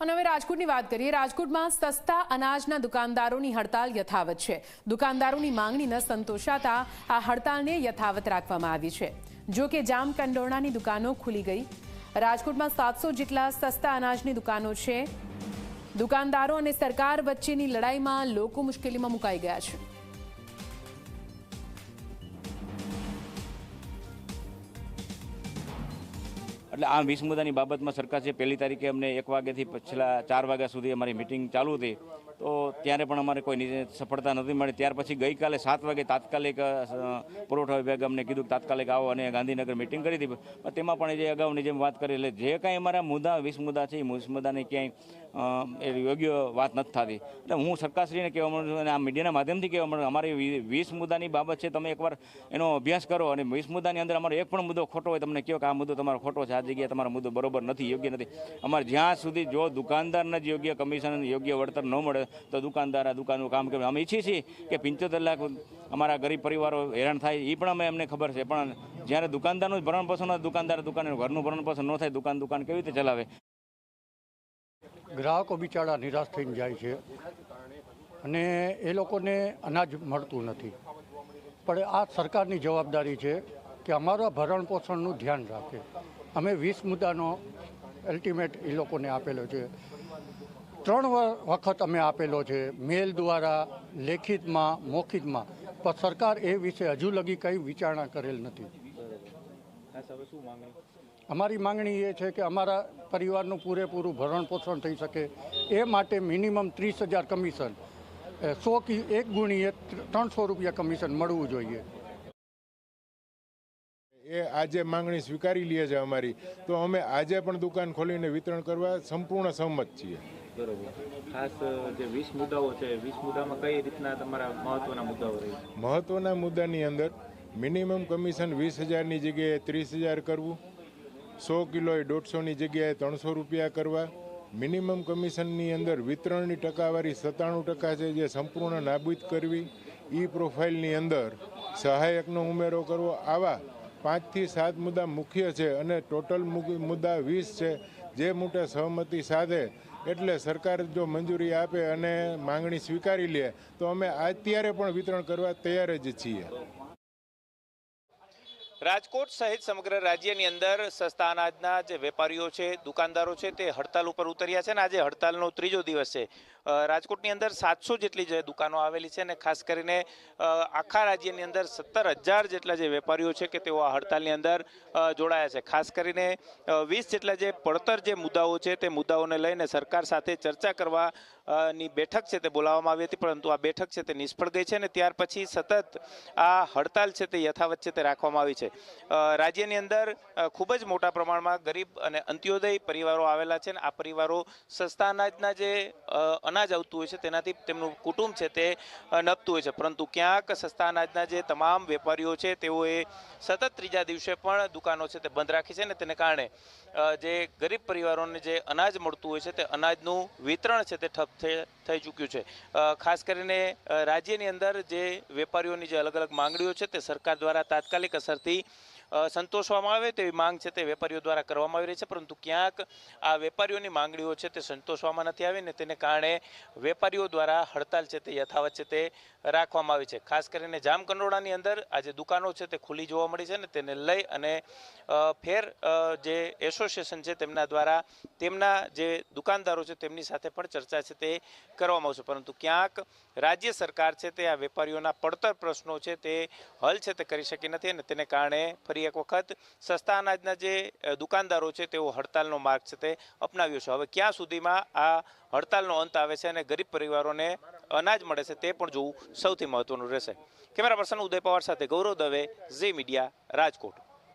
અને હવે રાજકોટની વાત કરીએ. રાજકોટમાં સસ્તા અનાજના દુકાનદારોની હડતાલ યથાવત છે. દુકાનદારોની માંગણી ન સંતોષાતા આ હડતાલને યથાવત રાખવામાં આવી છે. જો કે જામ કંડોરણાની દુકાનો ખુલી ગઈ. રાજકોટમાં સાતસો જેટલા સસ્તા અનાજની દુકાનો છે. દુકાનદારો અને સરકાર વચ્ચેની લડાઈમાં લોકો મુશ્કેલીમાં મુકાઈ ગયા છે. એટલે આ વીસ મુદ્દાની બાબતમાં સરકાર છે, પહેલી તારીખે અમને એક વાગ્યાથી છેલ્લા ચાર વાગ્યા સુધી અમારી મિટિંગ ચાલુ હતી. તો ત્યારે પણ અમારે કોઈ સફળતા નથી મળી. ત્યાર પછી ગઈકાલે સાત વાગે તાત્કાલિક પુરવઠા વિભાગે અમને કીધું તાત્કાલિક આવો અને ગાંધીનગર મિટિંગ કરી હતી તેમાં પણ જે અગાઉની જેમ વાત કરી, એટલે જે કાંઈ અમારા મુદ્દા વીસ મુદ્દા છે, એ વીસ મુદ્દાને ક્યાંય એ યોગ્ય વાત નથી થતી. એટલે હું સરકારશ્રીને કહેવા માંગુ છું અને આ મીડિયાના માધ્યમથી કહેવા માંગુ અમારી વીસ મુદ્દાની બાબત છે, તમે એકવાર એનો અભ્યાસ કરો અને વીસ મુદ્દાની અંદર અમારો એક પણ મુદ્દો ખોટો હોય, તમને કહો કે આ મુદ્દો તમારો ખોટો છે આ જગ્યાએ તમારો મુદ્દો બરોબર નથી, યોગ્ય નથી. અમારે જ્યાં સુધી જો દુકાનદારને જ યોગ્ય કમિશન યોગ્ય વળતર ન મળે, તો દુકાનદાર આ દુકાનનું કામ કરે. અમે ઈચ્છીએ છીએ કે પંચોતેર લાખ અમારા ગરીબ પરિવારો હેરાન થાય એ પણ અમે એમને ખબર છે. પણ જ્યારે દુકાનદારનું ભરણ પોષણ દુકાનદાર દુકાન ઘરનું ભરણ પોષણ ન થાય, દુકાન દુકાન કેવી રીતે ચલાવે? ગ્રાહકો બિચારા નિરાશ થઈને જાય છે. અને એ લોકોને અનાજ મળતું નથી. પણ આ સરકારની જવાબદારી છે કે અમારા ભરણ પોષણનું ધ્યાન રાખે. અમે વીસ મુદ્દાનો અલ્ટિમેટ એ લોકોને આપેલો છે. ત્રણ વખત અમે આપેલો છે મેલ દ્વારા, લેખિતમાં મોખિતમાં પણ સરકાર એ વિશે હજુ લગી કંઈ વિચારણા કરેલ નથી. અમારી માંગણી એ છે કે અમારા પરિવારનું પૂરેપૂરું ભરણ પોષણ થઈ શકે. એ માટે મિનિમમ ત્રીસ હજાર કમિશન સો કી એક ગુણીએ ત્રણસો રૂપિયા કમિશન મળવું જોઈએ. એ આજે માંગણી સ્વીકારી લે છે અમારી. તો અમે આજે પણ દુકાન ખોલીને વિતરણ કરવા સંપૂર્ણ સહમત છીએ. બરોબર. ખાસ જે વીસ મુદ્દાઓ છે વીસ મુદ્દામાં કઈ રીતના તમારા મહત્વના મુદ્દાઓ રહી છે? મહત્વના મુદ્દાની અંદર મિનિમમ કમિશન વીસ હજારની જગ્યાએ ત્રીસ હજાર કરવું, સો કિલોએ દોઢસોની જગ્યાએ ત્રણસો રૂપિયા કરવા, મિનિમમ કમિશનની અંદર વિતરણની ટકાવારી સત્તાણું ટકા છે જે સંપૂર્ણ નાબૂદ કરવી, ઈ પ્રોફાઇલની અંદર સહાયકનો ઉમેરો કરવો, આવા પાંચથી સાત મુદ્દા મુખ્ય છે અને ટોટલ મુદ્દા વીસ છે જે મોટા સહમતિ સાથે, એટલે સરકાર જો મંજૂરી આપે અને માંગણી સ્વીકારી લે, તો અમે અત્યારે પણ વિતરણ કરવા તૈયાર જ છીએ. રાજકોટ સહિત સમગ્ર રાજ્યની અંદર સસ્તા અનાજના જે વેપારીઓ છે, દુકાનદારો છે, તે હડતાલ ઉપર ઉતર્યા છે અને આજે હડતાલનો ત્રીજો દિવસ છે. રાજકોટની અંદર સાતસો જેટલી જે દુકાનો આવેલી છે અને ખાસ કરીને આખા રાજ્યની અંદર સત્તર હજાર જેટલા જે વેપારીઓ છે કે તેઓ આ હડતાલની અંદર જોડાયા છે. ખાસ કરીને વીસ જેટલા જે પડતર જે મુદ્દાઓ છે તે મુદ્દાઓને લઈને સરકાર સાથે ચર્ચા કરવા ની બેઠક છે તે બોલાવવામાં આવી હતી પરંતુ આ બેઠક છે તે નિષ્ફળ ગઈ છે અને ત્યાર પછી સતત આ હડતાલ છે તે યથાવત છે તે રાખવામાં આવી છે. રાજ્યની અંદર ખૂબ જ મોટા પ્રમાણમાં ગરીબ અને અંત્યોદય પરિવારો આવેલા છે અને આ પરિવારો સસ્તા અનાજના જે અ, અનાજ આવતું હોય છે, તેનાથી તેમનું કુટુંબ છે તે નપતું હોય છે. પરંતુ ક્યાંક સસ્તા અનાજના જે તમામ વેપારીઓ છે, તેઓએ સતત ત્રીજા દિવસે પણ દુકાનો છે તે બંધ રાખી છે ને તેને કારણે જે ગરીબ પરિવારોને જે અનાજ મળતું હોય છે તે અનાજનું વિતરણ છે તે ઠપ થઈ ચૂક્યું છે. ખાસ કરીને રાજ્યની અંદર જે વેપારીઓની જે અલગ અલગ માંગણીઓ છે તે સરકાર દ્વારા તાત્કાલિક અસરથી સંતોષવામાં આવે તેવી માંગ છે તે વેપારીઓ દ્વારા કરવામાં આવી રહી છે, પરંતુ ક્યાંક આ વેપારીઓની માંગણીઓ છે તે સંતોષવામાં નથી આવી ને તેને કારણે વેપારીઓ દ્વારા હડતાલ છે તે યથાવત છે તે રાખવામાં આવી છે. ખાસ કરીને જામકંડોળાની અંદર આ જે દુકાનો છે તે ખુલ્લી જોવા મળી છે ને તેને લઈ અને ફેર જે એસોસિએશન છે તેમના દ્વારા તેમના જે દુકાનદારો છે તેમની સાથે પણ ચર્ચા છે તે કરવામાં આવશે. પરંતુ ક્યાંક રાજ્ય સરકાર છે તે આ વેપારીઓના પડતર પ્રશ્નો છે તે હલ છે તે કરી શકી નથી અને તેને કારણે ફરી એક વખત સસ્તા અનાજના જે દુકાનદારો છે તેઓ હડતાલનો માર્ગ છે તે અપનાવ્યો છે. હવે ક્યાં સુધીમાં આ હડતાલનો અંત આવે છે અને ગરીબ પરિવારોને અનાજ મળે છે તે પણ જોવું સૌથી મહત્વનું રહેશે. કેમેરા પર્સન ઉદય પવાર સાથે ગૌરવ દવે, ઝી મીડિયા, રાજકોટ.